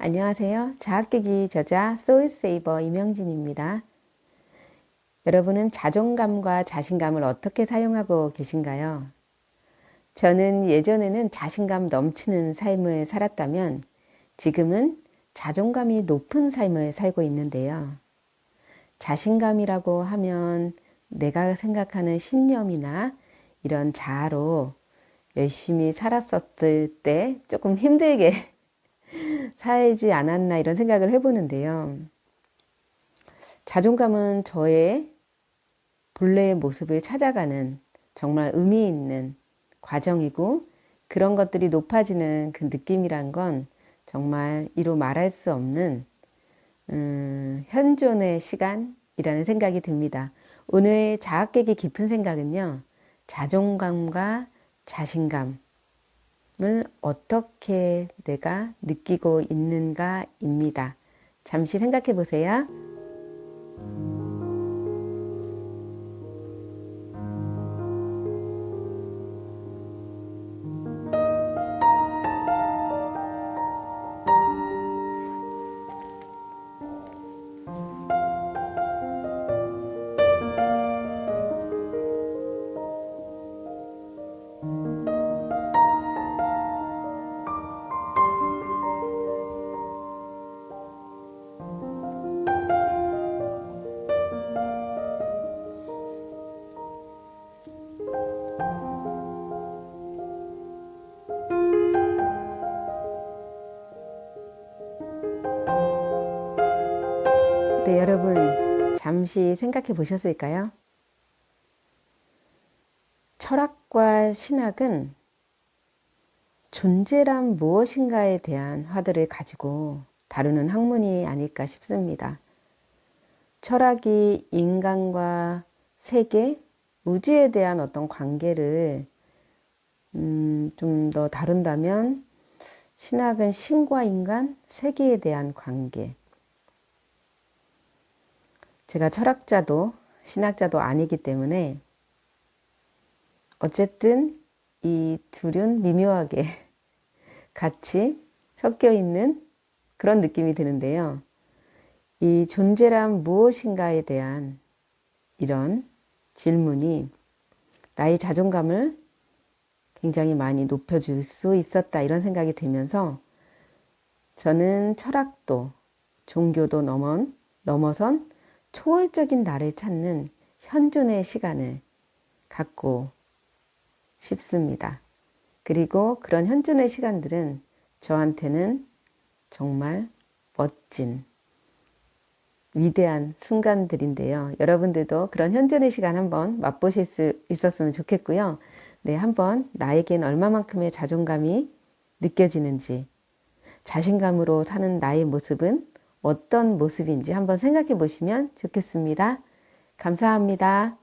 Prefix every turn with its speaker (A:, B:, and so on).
A: 안녕하세요. 자학계기 저자 소울세이버 이명진입니다. 여러분은 자존감과 자신감을 어떻게 사용하고 계신가요? 저는 예전에는 자신감 넘치는 삶을 살았다면 지금은 자존감이 높은 삶을 살고 있는데요. 자신감이라고 하면 내가 생각하는 신념이나 이런 자아로 열심히 살았었을 때 조금 힘들게 살지 않았나 이런 생각을 해보는데요. 자존감은 저의 본래의 모습을 찾아가는 정말 의미 있는 과정이고 그런 것들이 높아지는 그 느낌이란 건 정말 이로 말할 수 없는 음, 현존의 시간이라는 생각이 듭니다. 오늘 자학객의 깊은 생각은요. 자존감과 자신감 을 어떻게 내가 느끼고 있는가입니다. 잠시 생각해 보세요. 여러분, 잠시 생각해 보셨을까요? 철학과 신학은 존재란 무엇인가에 대한 화두를 가지고 다루는 학문이 아닐까 싶습니다. 철학이 인간과 세계, 우주에 대한 어떤 관계를 음, 좀 더 다룬다면 신학은 신과 인간, 세계에 대한 관계, 제가 철학자도 신학자도 아니기 때문에 어쨌든 이 둘은 미묘하게 같이 섞여 있는 그런 느낌이 드는데요. 이 존재란 무엇인가에 대한 이런 질문이 나의 자존감을 굉장히 많이 높여줄 수 있었다 이런 생각이 들면서 저는 철학도 종교도 넘은, 넘어선 초월적인 나를 찾는 현존의 시간을 갖고 싶습니다. 그리고 그런 현존의 시간들은 저한테는 정말 멋진 위대한 순간들인데요. 여러분들도 그런 현존의 시간 한번 맛보실 수 있었으면 좋겠고요. 네, 한번 나에겐 얼마만큼의 자존감이 느껴지는지, 자신감으로 사는 나의 모습은 어떤 모습인지 한번 생각해 보시면 좋겠습니다. 감사합니다.